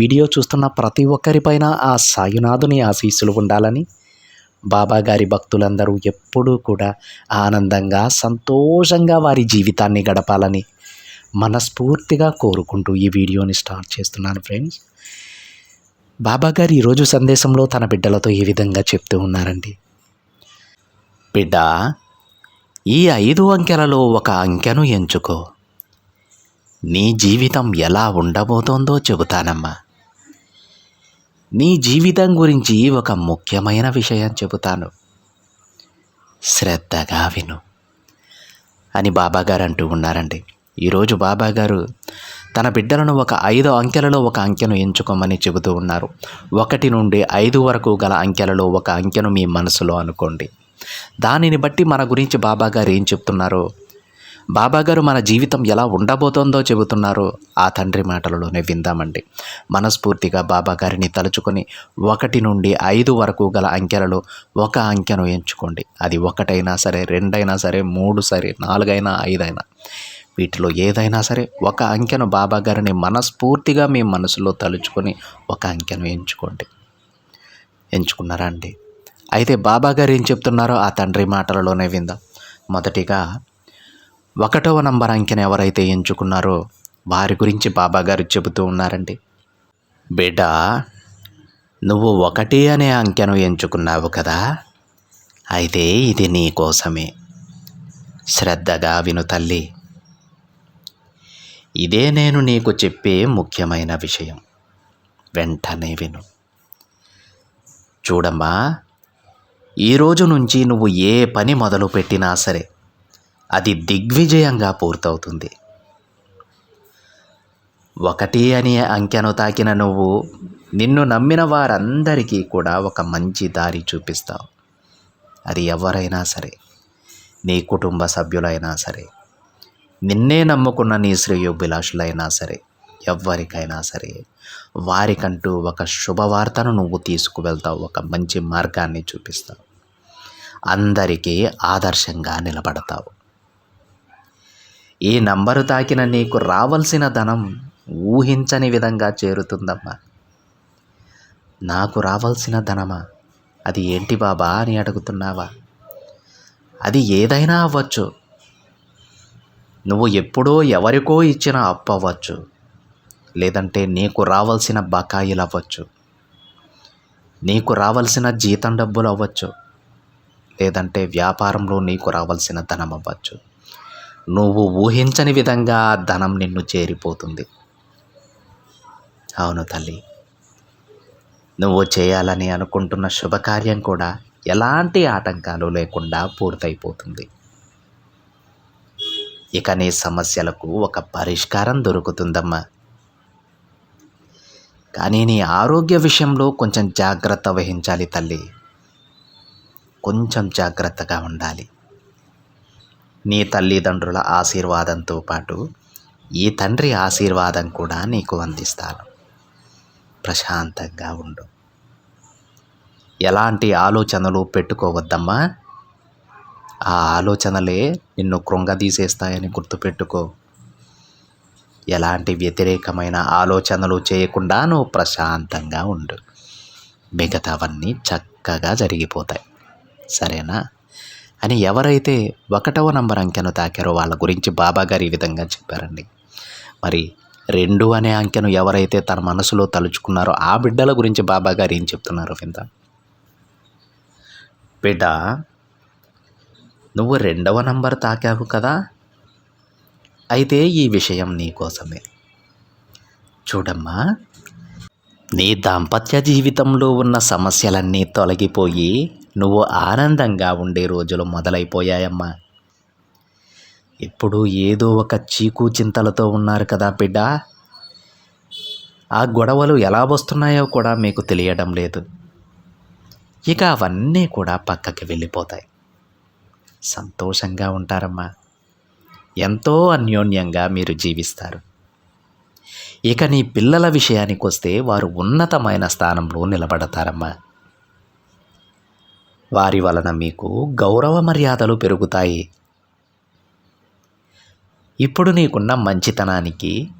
Video చూస్తున్న ప్రతి ఒక్కరిపైన ఆ సాయినాథుని ఆశీస్సులు ఉండాలని బాబాగారి భక్తులందరూ ఎప్పుడూ కూడా ఆనందంగా సంతోషంగా వారి జీవితాన్ని గడపాలని మనస్ఫూర్తిగా కోరుకుంటూ ఈ వీడియోని స్టార్ట్ చేస్తున్నాను ఫ్రెండ్స్. బాబాగారు ఈరోజు సందేశంలో తన బిడ్డలతో ఈ విధంగా చెప్తూ ఉన్నారండి? బిడ్డ ఈ ఐదు అంకెలలో ఒక అంకెను ఎంచుకో. నీ జీవితం ఎలా ఉండబోతోందో చెబుతానమ్మా. నీ జీవితం గురించి ఒక ముఖ్యమైన విషయం చెబుతాను. శ్రద్ధగా విను. అని బాబాగారు అంటూ ఉన్నారండి. ఈరోజు బాబాగారు తన బిడ్డలను ఒక ఐదు అంకెలలో ఒక అంకెను ఎంచుకోమని చెబుతూ ఉన్నారు. ఒకటి నుండి ఐదు వరకు గల అంకెలలో ఒక అంకెను మీ మనసులో అనుకోండి. దానిని బట్టి మన గురించి బాబాగారు ఏం చెప్తున్నారో బాబాగారు మన జీవితం ఎలా ఉండబోతోందో చెబుతున్నారో. ఆ తండ్రి మాటలలోనే విందామండి. మనస్ఫూర్తిగా బాబాగారిని తలుచుకొని ఒకటి నుండి ఐదు వరకు గల అంకెలలో ఒక అంకెను ఎంచుకోండి. అది ఒకటైనా సరే రెండైనా సరే మూడు సరే నాలుగైనా ఐదైనా. వీటిలో ఏదైనా సరే ఒక అంకెను బాబాగారిని మనస్ఫూర్తిగా మీ మనసులో తలుచుకొని ఒక అంకెను ఎంచుకోండి. ఎంచుకున్నారా అండి? అయితే బాబా గారు ఏం చెప్తున్నారో ఆ తండ్రి మాటలలోనే విందాం. మొదటిగా ఒకటవ నంబర్ అంకెను ఎవరైతే ఎంచుకున్నారో వారి గురించి బాబాగారు చెబుతూ ఉన్నారండి. బిడ్డ నువ్వు ఒకటి అనే అంకెను ఎంచుకున్నావు కదా? అయితే ఇది నీ కోసమే. శ్రద్ధగా విను తల్లి. ఇదే నేను నీకు చెప్పే ముఖ్యమైన విషయం. వెంటనే విను. చూడమ్మా ఈరోజు నుంచి నువ్వు ఏ పని మొదలు పెట్టినా సరే అది దిగ్విజయంగా పూర్తవుతుంది. ఒకటి అనే అంకెను తాకిన నువ్వు నిన్ను నమ్మిన వారందరికీ కూడా ఒక మంచి దారి చూపిస్తావు. అది ఎవరైనా సరే నీ కుటుంబ సభ్యులైనా సరే నిన్నే నమ్ముకున్న నీ శ్రేయోభిలాషులైనా సరే ఎవ్వరికైనా సరే వారికంటూ ఒక శుభవార్తను నువ్వు తీసుకువెళ్తావు ఒక మంచి మార్గాన్ని చూపిస్తావు. అందరికీ ఆదర్శంగా నిలబడతావు. ఈ నంబరు తాకిన నీకు రావలసిన ధనం ఊహించని విధంగా చేరుతుందమ్మా. నాకు రావాల్సిన ధనమా? అది ఏంటి బాబా అని అడుగుతున్నావా? అది ఏదైనా అవ్వచ్చు. నువ్వు ఎప్పుడో ఎవరికో ఇచ్చిన అప్పు అవ్వచ్చు. లేదంటే నీకు రావాల్సిన బకాయిలు అవ్వచ్చు. నీకు రావాల్సిన జీతం డబ్బులు అవ్వచ్చు. లేదంటే వ్యాపారంలో నీకు రావాల్సిన ధనం అవ్వచ్చు. నువ్వు ఊహించని విధంగా ధనం నిన్ను చేరిపోతుంది. అవును తల్లి. నువ్వు చేయాలని అనుకుంటున్న శుభకార్యం కూడా ఎలాంటి ఆటంకాలు లేకుండా పూర్తయిపోతుంది. ఇక నీ సమస్యలకు ఒక పరిష్కారం దొరుకుతుందమ్మా. కానీ నీ ఆరోగ్య విషయంలో కొంచెం జాగ్రత్త వహించాలి తల్లి. కొంచెం జాగ్రత్తగా ఉండాలి. నీ తల్లిదండ్రుల ఆశీర్వాదంతో పాటు ఈ తండ్రి ఆశీర్వాదం కూడా నీకు అందిస్తాను. ప్రశాంతంగా ఉండు. ఎలాంటి ఆలోచనలు పెట్టుకోవద్దమ్మా. ఆ ఆలోచనలే నిన్ను కృంగదీసేస్తాయని గుర్తుపెట్టుకో. ఎలాంటి వ్యతిరేకమైన ఆలోచనలు చేయకుండా నువ్వు ప్రశాంతంగా ఉండు. మిగతావన్నీ చక్కగా జరిగిపోతాయి. సరేనా? అని ఎవరైతే ఒకటవ నంబర్ అంకెను తాకారో వాళ్ళ గురించి బాబాగారు ఈ విధంగా చెప్పారండి. మరి రెండు అనే అంకెను ఎవరైతే తన మనసులో తలుచుకున్నారో ఆ బిడ్డల గురించి బాబాగారు ఏం చెప్తున్నారు వింత బిడ్డ నువ్వు రెండవ నంబర్ తాకావు కదా? అయితే ఈ విషయం నీకోసమే చూడమ్మా నీ దాంపత్య జీవితంలో ఉన్న సమస్యలన్నీ తొలగిపోయి నువ్వు ఆనందంగా ఉండే రోజులు మొదలైపోయాయమ్మా. ఇప్పుడు ఏదో ఒక చీకు చింతలతో ఉన్నారు కదా బిడ్డ. ఆ గొడవలు ఎలా వస్తున్నాయో కూడా మీకు తెలియడం లేదు. ఇక అవన్నీ కూడా పక్కకి వెళ్ళిపోతాయి. సంతోషంగా ఉంటారమ్మా. ఎంతో అన్యోన్యంగా మీరు జీవిస్తారు. ఇక నీ పిల్లల విషయానికి వస్తే వారు ఉన్నతమైన స్థానంలో నిలబడతారమ్మా. వారి వలన మీకు గౌరవ మర్యాదలు పెరుగుతాయి. ఇప్పుడు నీకున్న మంచితనానికి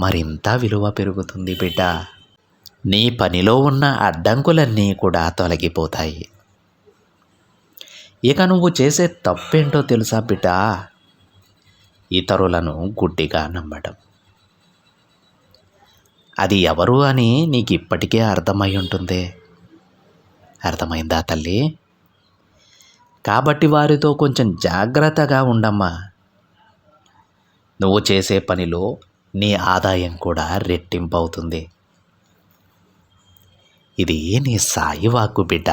మరింత విలువ పెరుగుతుంది బిడ్డ. నీ పనిలో ఉన్న అడ్డంకులన్నీ కూడా తొలగిపోతాయి. ఇక నువ్వు చేసే తప్పేంటో తెలుసా బిడ్డ? ఇతరులను గుడ్డిగా నమ్మడం. అది ఎవరు అని నీకు ఇప్పటికే అర్థమై ఉంటుంది. అర్థమైందా తల్లి? కాబట్టి వారితో కొంచెం జాగ్రత్తగా ఉండమ్మా. నువ్వు చేసే పనిలో నీ ఆదాయం కూడా రెట్టింపవుతుంది. ఇది నీ సాయి వాక్కు బిడ్డ.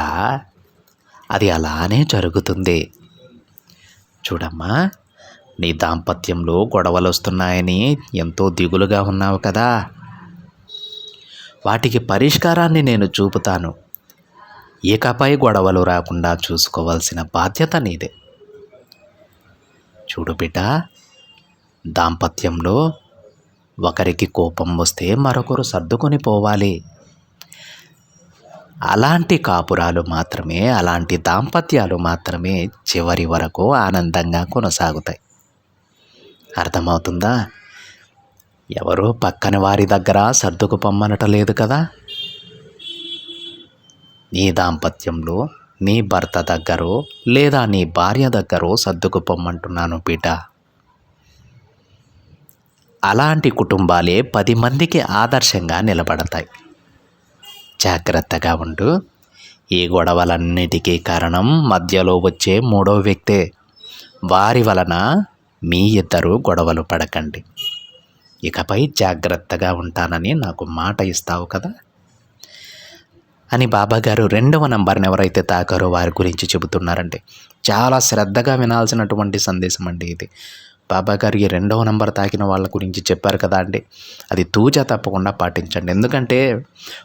అది అలానే జరుగుతుంది. చూడమ్మా నీ దాంపత్యంలో గొడవలు వస్తున్నాయని ఎంతో దిగులుగా ఉన్నావు కదా. వాటికి పరిష్కారాన్ని నేను చూపుతాను. ఇకపై గొడవలు రాకుండా చూసుకోవాల్సిన బాధ్యత నీదే. చూడు బిడ్డ దాంపత్యంలో ఒకరికి కోపం వస్తే మరొకరు సర్దుకొని పోవాలి. అలాంటి కాపురాలు మాత్రమే అలాంటి దాంపత్యాలు మాత్రమే చివరి వరకు ఆనందంగా కొనసాగుతాయి. అర్థమవుతుందా? ఎవరో పక్కన వారి దగ్గర సర్దుకు పొమ్మనట లేదు కదా? నీ దాంపత్యంలో నీ భర్త దగ్గరో లేదా నీ భార్య దగ్గరో సర్దుకు పొమ్మంటున్నాను బిడ్డ అలాంటి కుటుంబాలే పది మందికి ఆదర్శంగా నిలబడతాయి. జాగ్రత్తగా ఉండు. ఈ గొడవలన్నిటికీ కారణం మధ్యలో వచ్చే మూడో వ్యక్తే. వారి వలన మీ ఇద్దరు గొడవలు పడకండి. ఇకపై జాగ్రత్తగా ఉంటానని నాకు మాట ఇస్తావు కదా? అని బాబాగారు రెండవ నంబర్ని ఎవరైతే తాకారో వారి గురించి చెబుతున్నారండి చాలా శ్రద్ధగా వినాల్సినటువంటి సందేశం అండి ఇది. బాబాగారు ఈ రెండవ నంబర్ తాకిన వాళ్ళ గురించి చెప్పారు కదా అండి. అది తూజా తప్పకుండా పాటించండి. ఎందుకంటే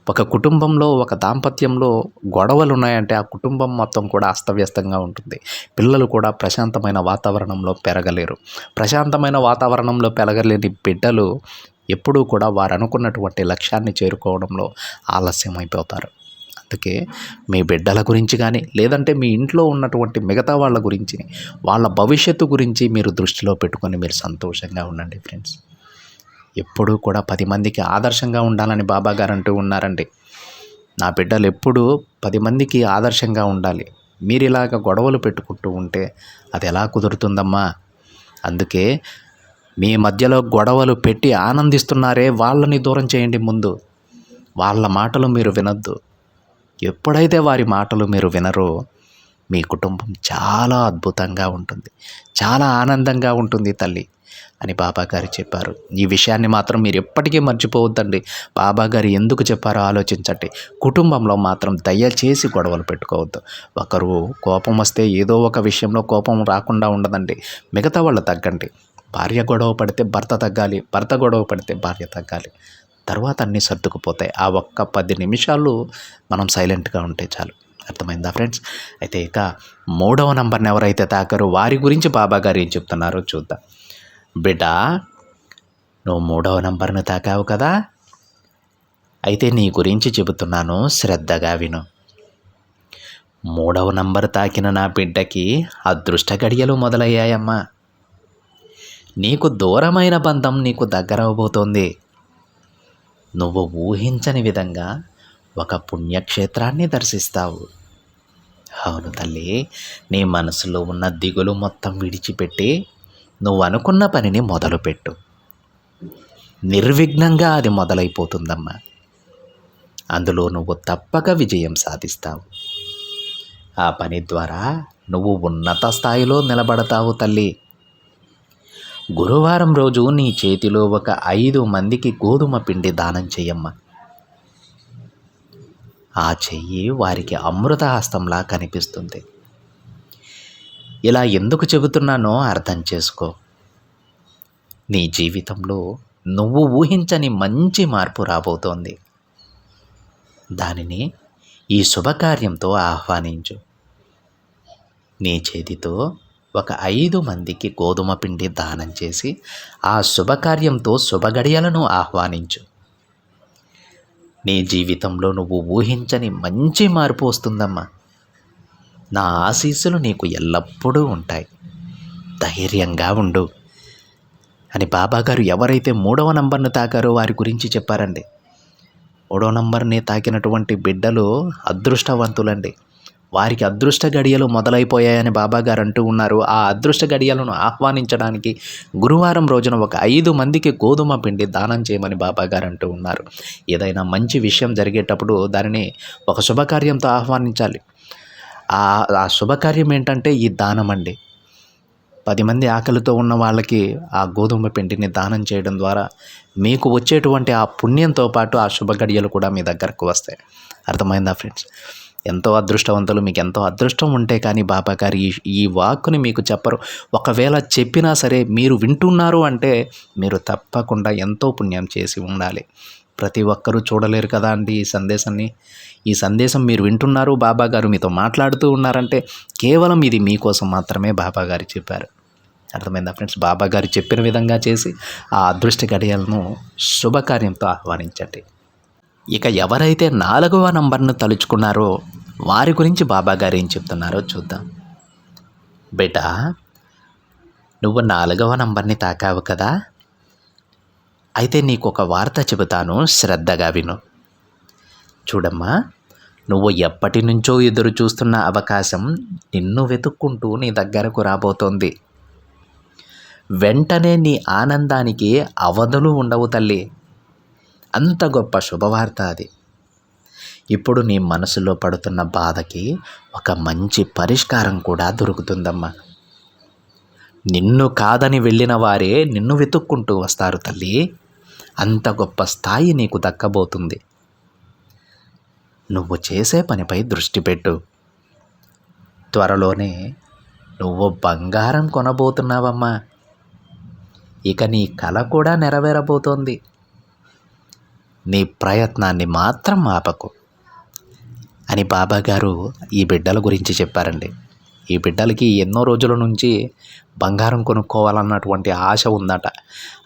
ఒక కుటుంబంలో ఒక దాంపత్యంలో గొడవలు ఉన్నాయంటే ఆ కుటుంబం మొత్తం కూడా అస్తవ్యస్తంగా ఉంటుంది. పిల్లలు కూడా ప్రశాంతమైన వాతావరణంలో పెరగలేరు. ప్రశాంతమైన వాతావరణంలో పెరగలేని బిడ్డలు ఎప్పుడూ కూడా వారు అనుకున్నటువంటి లక్ష్యాన్ని చేరుకోవడంలో ఆలస్యం అయిపోతారు అందుకే మీ బిడ్డల గురించి కానీ లేదంటే మీ ఇంట్లో ఉన్నటువంటి మిగతా వాళ్ళ గురించి వాళ్ళ భవిష్యత్తు గురించి మీరు దృష్టిలో పెట్టుకొని మీరు సంతోషంగా ఉండండి ఫ్రెండ్స్. ఎప్పుడూ కూడా పది మందికి ఆదర్శంగా ఉండాలని బాబా గారు అంటూ ఉన్నారండి. నా బిడ్డలు ఎప్పుడూ పది మందికి ఆదర్శంగా ఉండాలి. మీరు ఇలాగ గొడవలు పెట్టుకుంటూ ఉంటే అది ఎలా కుదురుతుందమ్మా? అందుకే మీ మధ్యలో గొడవలు పెట్టి ఆనందిస్తున్నారే వాళ్ళని దూరం చేయండి ముందు. వాళ్ళ మాటలు మీరు వినొద్దు. ఎప్పుడైతే వారి మాటలు మీరు వినరో మీ కుటుంబం చాలా అద్భుతంగా ఉంటుంది. చాలా ఆనందంగా ఉంటుంది తల్లి అని బాబాగారు చెప్పారు. ఈ విషయాన్ని మాత్రం మీరు ఎప్పటికీ మర్చిపోవద్దండి. బాబాగారు ఎందుకు చెప్పారో ఆలోచించండి. కుటుంబంలో మాత్రం దయచేసి గొడవలు పెట్టుకోవద్దు. ఒకరు కోపం వస్తే ఏదో ఒక విషయంలో కోపం రాకుండా ఉండదండి. మిగతా వాళ్ళు తగ్గండి. భార్య గొడవ పడితే భర్త తగ్గాలి. భర్త గొడవ పడితే భార్య తగ్గాలి. తర్వాత అన్నీ సర్దుకుపోతాయి. ఆ ఒక్క పది నిమిషాలు మనం సైలెంట్గా ఉంటే చాలు. అర్థమైందా ఫ్రెండ్స్? అయితే ఇక మూడవ నంబర్ని ఎవరైతే తాకారో వారి గురించి బాబా గారు ఏం చెప్తున్నారో చూద్దాం. బిడ్డ నువ్వు మూడవ నంబర్ను తాకావు కదా? అయితే నీ గురించి చెబుతున్నాను శ్రద్ధగా విను. మూడవ నంబర్ తాకిన నా బిడ్డకి అదృష్ట గడియలు మొదలయ్యాయమ్మా. నీకు దూరమైన బంధం నీకు దగ్గరవబోతోంది నువ్వు ఊహించని విధంగా ఒక పుణ్యక్షేత్రాన్ని దర్శిస్తావు. అవును తల్లి నీ మనసులో ఉన్న దిగులు మొత్తం విడిచిపెట్టి నువ్వు అనుకున్న పనిని మొదలుపెట్టు. నిర్విఘ్నంగా అది మొదలైపోతుందమ్మా. అందులో నువ్వు తప్పక విజయం సాధిస్తావు. ఆ పని ద్వారా నువ్వు ఉన్నత స్థాయిలో నిలబడతావు తల్లి. గురువారం రోజు నీ చేతిలో ఒక ఐదు మందికి గోధుమ పిండి దానం చెయ్యమ్మా ఆ చెయ్యి వారికి అమృతహస్తంలా కనిపిస్తుంది. ఇలా ఎందుకు చెబుతున్నానో అర్థం చేసుకో. నీ జీవితంలో నువ్వు ఊహించని మంచి మార్పు రాబోతోంది. దానిని ఈ శుభకార్యంతో ఆహ్వానించు. నీ చేతితో ఒక ఐదు మందికి గోధుమ పిండి దానం చేసి ఆ శుభకార్యంతో శుభగడియలను ఆహ్వానించు. నీ జీవితంలో నువ్వు ఊహించని మంచి మార్పు వస్తుందమ్మా. నా ఆశీస్సులు నీకు ఎల్లప్పుడూ ఉంటాయి. ధైర్యంగా ఉండు. అని బాబాగారు ఎవరైతే మూడవ నంబర్ను తాకారో వారి గురించి చెప్పారండి. మూడవ నంబర్ని తాకినటువంటి బిడ్డలు అదృష్టవంతులండి. వారికి అదృష్ట గడియలు మొదలైపోయాయని బాబాగారు అంటూ ఉన్నారు. ఆ అదృష్ట గడియలను ఆహ్వానించడానికి గురువారం రోజున ఒక ఐదు మందికి గోధుమ పిండి దానం చేయమని బాబాగారు అంటూ ఉన్నారు. ఏదైనా మంచి విషయం జరిగేటప్పుడు దానిని ఒక శుభకార్యంతో ఆహ్వానించాలి. ఆ శుభకార్యం ఏంటంటే ఈ దానం అండి. పది మంది ఆకలితో ఉన్న వాళ్ళకి ఆ గోధుమ పిండిని దానం చేయడం ద్వారా మీకు వచ్చేటువంటి ఆ పుణ్యంతో పాటు ఆ శుభ గడియలు కూడా మీ దగ్గరకు వస్తాయి. అర్థమైందా ఫ్రెండ్స్? ఎంతో అదృష్టవంతులు మీకు ఎంతో అదృష్టం ఉంటే కానీ బాబా గారు ఈ ఈ వాక్కుని మీకు చెప్పరు. ఒకవేళ చెప్పినా సరే మీరు వింటున్నారు అంటే మీరు తప్పకుండా ఎంతో పుణ్యం చేసి ఉండాలి. ప్రతి ఒక్కరూ చూడలేరు కదా అండి ఈ సందేశాన్ని. ఈ సందేశం మీరు వింటున్నారు బాబా గారు మీతో మాట్లాడుతూ ఉన్నారంటే కేవలం ఇది మీకోసం మాత్రమే బాబా గారు చెప్పారు. అర్థమైందా ఫ్రెండ్స్? బాబా గారు చెప్పిన విధంగా చేసి ఆ అదృష్ట గడియలను శుభకార్యంతో ఆహ్వానించండి. ఇక ఎవరైతే నాలుగవ నంబర్ను తలుచుకున్నారో వారి గురించి బాబా గారు ఏం చెప్తున్నారో చూద్దాం. బేటా నువ్వు నాలుగవ నంబర్ని తాకావు కదా? అయితే నీకు ఒక వార్త చెబుతాను శ్రద్ధగా విను. చూడమ్మా నువ్వు ఎప్పటి నుంచో ఎదురు చూస్తున్న అవకాశం నిన్ను వెతుక్కుంటూ నీ దగ్గరకు రాబోతోంది. వెంటనే నీ ఆనందానికి అవధులు ఉండవు తల్లి. అంత గొప్ప శుభవార్త అది. ఇప్పుడు నీ మనసులో పడుతున్న బాధకి ఒక మంచి పరిష్కారం కూడా దొరుకుతుందమ్మా. నిన్ను కాదని వెళ్ళిన వారే నిన్ను వెతుక్కుంటూ వస్తారు తల్లి. అంత గొప్ప స్థాయి నీకు దక్కబోతుంది. నువ్వు చేసే పనిపై దృష్టి పెట్టు. త్వరలోనే నువ్వు బంగారం కొనబోతున్నావమ్మా. ఇక నీ కళ కూడా నెరవేరబోతోంది. నీ ప్రయత్నాన్ని మాత్రం ఆపకు. అని బాబా గారు ఈ బిడ్డల గురించి చెప్పారండి. ఈ బిడ్డలకి ఎన్నో రోజుల నుంచి బంగారం కొనుక్కోవాలన్నటువంటి ఆశ ఉందట.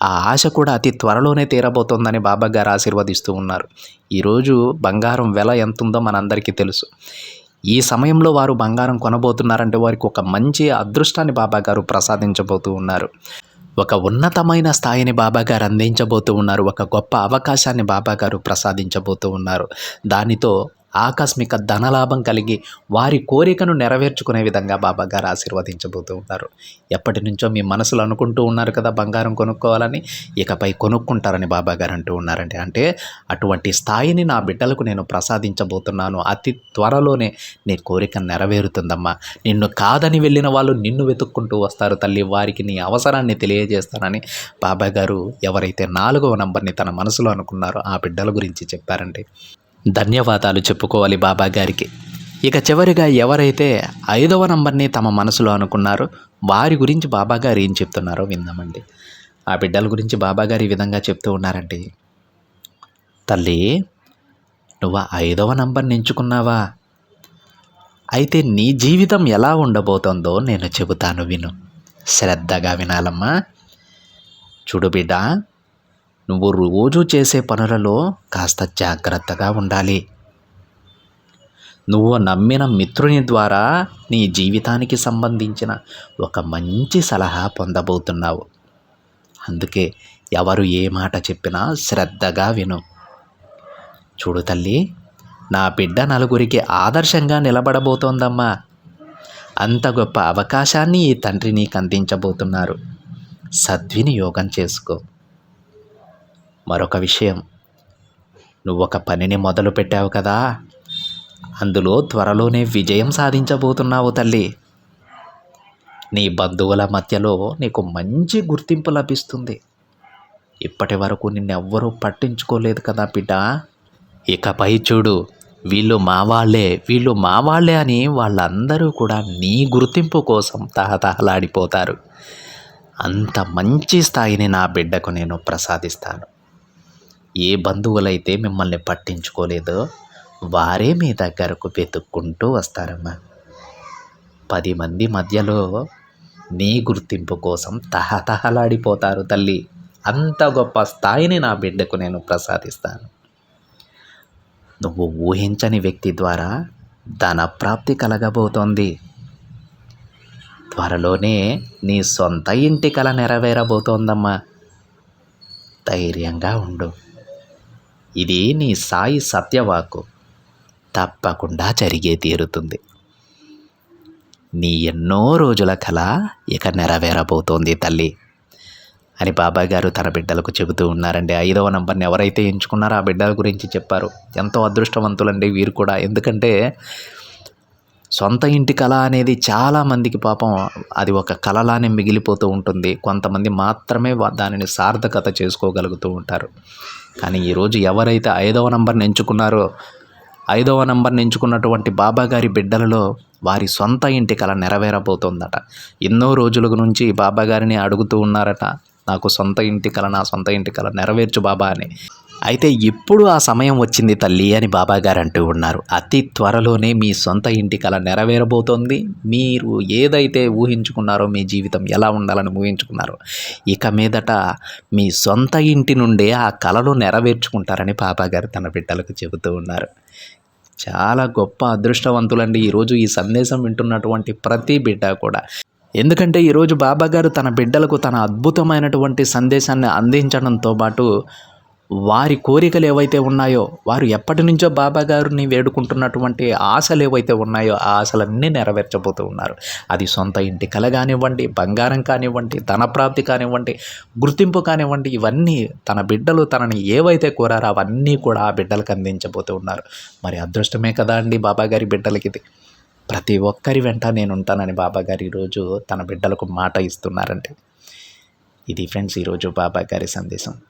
ఆ ఆశ కూడా అతి త్వరలోనే తీరబోతోందని బాబా గారు ఆశీర్వదిస్తూ ఉన్నారు. ఈరోజు బంగారం వెల ఎంత ఉందో మనందరికీ తెలుసు. ఈ సమయంలో వారు బంగారం కొనబోతున్నారంటే వారికి ఒక మంచి అదృష్టాన్ని బాబా గారు ప్రసాదించబోతూ ఉన్నారు. ఒక ఉన్నతమైన స్థాయిని బాబాగారు అందించబోతూ ఉన్నారు. ఒక గొప్ప అవకాశాన్ని బాబాగారు ప్రసాదించబోతూ ఉన్నారు. దానితో ఆకస్మిక ధనలాభం కలిగి వారి కోరికను నెరవేర్చుకునే విధంగా బాబాగారు ఆశీర్వదించబోతూ ఉన్నారు. ఎప్పటి నుంచో మీ మనసులో అనుకుంటూ ఉన్నారు కదా బంగారం కొనుక్కోవాలని. ఇకపై కొనుక్కుంటారని బాబాగారు అంటూ ఉన్నారండి. అంటే అటువంటి స్థాయిని నా బిడ్డలకు నేను ప్రసాదించబోతున్నాను. అతి త్వరలోనే నీ కోరిక నెరవేరుతుందమ్మా. నిన్ను కాదని వెళ్ళిన వాళ్ళు నిన్ను వెతుక్కుంటూ వస్తారు తల్లి. వారికి నీ అవసరాన్ని తెలియజేస్తానని బాబా గారు ఎవరైతే నాలుగవ నంబర్ని తన మనసులో అనుకున్నారో ఆ బిడ్డల గురించి చెప్పారండి. ధన్యవాదాలు చెప్పుకోవాలి బాబా గారికి. ఇక చివరిగా ఎవరైతే ఐదవ నంబర్ని తమ మనసులో అనుకున్నారో వారి గురించి బాబాగారు ఏం చెప్తున్నారో విందామండి. ఆ బిడ్డల గురించి బాబాగారు ఈ విధంగా చెప్తూ ఉన్నారండి తల్లి నువ్వు ఐదవ నంబర్ని ఎంచుకున్నావా? అయితే నీ జీవితం ఎలా ఉండబోతోందో నేను చెబుతాను విను. శ్రద్ధగా వినాలమ్మా. చూడు బిడ్డ నువ్వు రోజు చేసే పనులలో కాస్త జాగ్రత్తగా ఉండాలి. నువ్వు నమ్మిన మిత్రుని ద్వారా నీ జీవితానికి సంబంధించిన ఒక మంచి సలహా పొందబోతున్నావు. అందుకే ఎవరు ఏ మాట చెప్పినా శ్రద్ధగా విను. చూడు తల్లి నా బిడ్డ నలుగురికి ఆదర్శంగా నిలబడబోతోందమ్మా. అంత గొప్ప అవకాశాన్ని ఈ తండ్రి నీకు అందించబోతున్నారు సద్వినియోగం చేసుకో. మరొక విషయం. నువ్వు ఒక పనిని మొదలు పెట్టావు కదా. అందులో త్వరలోనే విజయం సాధించబోతున్నావు తల్లి. నీ బంధువుల మధ్యలో నీకు మంచి గుర్తింపు లభిస్తుంది. ఇప్పటి వరకు నిన్నెవ్వరూ పట్టించుకోలేదు కదా బిడ్డ. ఇకపై చూడు వీళ్ళు మా వాళ్ళే వీళ్ళు మా వాళ్ళే అని వాళ్ళందరూ కూడా నీ గుర్తింపు కోసం తహతహలాడిపోతారు. అంత మంచి స్థాయిని నా బిడ్డకు నేను ప్రసాదిస్తాను. ఏ బంధువులైతే మిమ్మల్ని పట్టించుకోలేదో వారే మీ దగ్గరకు వెతుక్కుంటూ వస్తారమ్మా. పది మంది మధ్యలో నీ గుర్తింపు కోసం తహతహలాడిపోతారు తల్లి. అంత గొప్ప స్థాయిని నా బిడ్డకు నేను ప్రసాదిస్తాను. నువ్వు ఊహించని వ్యక్తి ద్వారా ధన ప్రాప్తి కలగబోతోంది. త్వరలోనే నీ సొంత ఇంటి కల నెరవేరబోతోందమ్మా. ధైర్యంగా ఉండు. ఇది నీ సాయి సత్యవాకు. తప్పకుండా జరిగే తీరుతుంది. నీ ఎన్నో రోజుల కళ ఇక నెరవేరబోతోంది తల్లి. అని బాబాయ్ గారు తన బిడ్డలకు చెబుతూ ఉన్నారండి. ఐదవ నంబర్ని ఎవరైతే ఎంచుకున్నారో ఆ బిడ్డల గురించి చెప్పారు. ఎంతో అదృష్టవంతులండి వీరు కూడా. ఎందుకంటే సొంత ఇంటి కళ అనేది చాలామందికి పాపం అది ఒక కళలానే మిగిలిపోతూ ఉంటుంది. కొంతమంది మాత్రమే వా- దానిని సార్థకత చేసుకోగలుగుతూ ఉంటారు. కానీ ఈరోజు ఎవరైతే ఐదవ నంబర్ని ఎంచుకున్నారో ఐదవ నంబర్ని ఎంచుకున్నటువంటి బాబా గారి బిడ్డలలో వారి సొంత ఇంటి కళ నెరవేరబోతోందట. ఎన్నో రోజుల నుంచి బాబా గారిని అడుగుతూ ఉన్నారట నాకు సొంత ఇంటి కళ నా సొంత ఇంటి కళ నెరవేర్చు బాబా అని. అయితే ఇప్పుడు ఆ సమయం వచ్చింది తల్లి అని బాబాగారు అంటూ ఉన్నారు. అతి త్వరలోనే మీ సొంత ఇంటి కళ నెరవేరబోతోంది. మీరు ఏదైతే ఊహించుకున్నారో మీ జీవితం ఎలా ఉండాలని ఊహించుకున్నారో ఇక మీదట మీ సొంత ఇంటి నుండే ఆ కళలు నెరవేర్చుకుంటారని బాబాగారు తన బిడ్డలకు చెబుతూ ఉన్నారు. చాలా గొప్ప అదృష్టవంతులండి ఈరోజు ఈ సందేశం వింటున్నటువంటి ప్రతి బిడ్డ కూడా. ఎందుకంటే ఈరోజు బాబాగారు తన బిడ్డలకు తన అద్భుతమైనటువంటి సందేశాన్ని అందించడంతో పాటు వారి కోరికలు ఏవైతే ఉన్నాయో వారు ఎప్పటి నుంచో బాబా గారిని వేడుకుంటున్నటువంటి ఆశలు ఏవైతే ఉన్నాయో ఆ ఆశలన్నీ నెరవేర్చబోతూ ఉన్నారు. అది సొంత ఇంటి కళ కానివ్వండి బంగారం కానివ్వండి ధనప్రాప్తి కానివ్వండి గుర్తింపు కానివ్వండి ఇవన్నీ తన బిడ్డలు తనని ఏవైతే కోరారో అవన్నీ కూడా ఆ బిడ్డలకు అందించబోతూ ఉన్నారు. మరి అదృష్టమే కదా అండి బాబా గారి బిడ్డలకి ఇది ప్రతి ఒక్కరి వెంట నేను ఉంటానని బాబా గారు ఈరోజు తన బిడ్డలకు మాట ఇస్తున్నారండి. ఇది ఫ్రెండ్స్ ఈరోజు బాబా గారి సందేశం.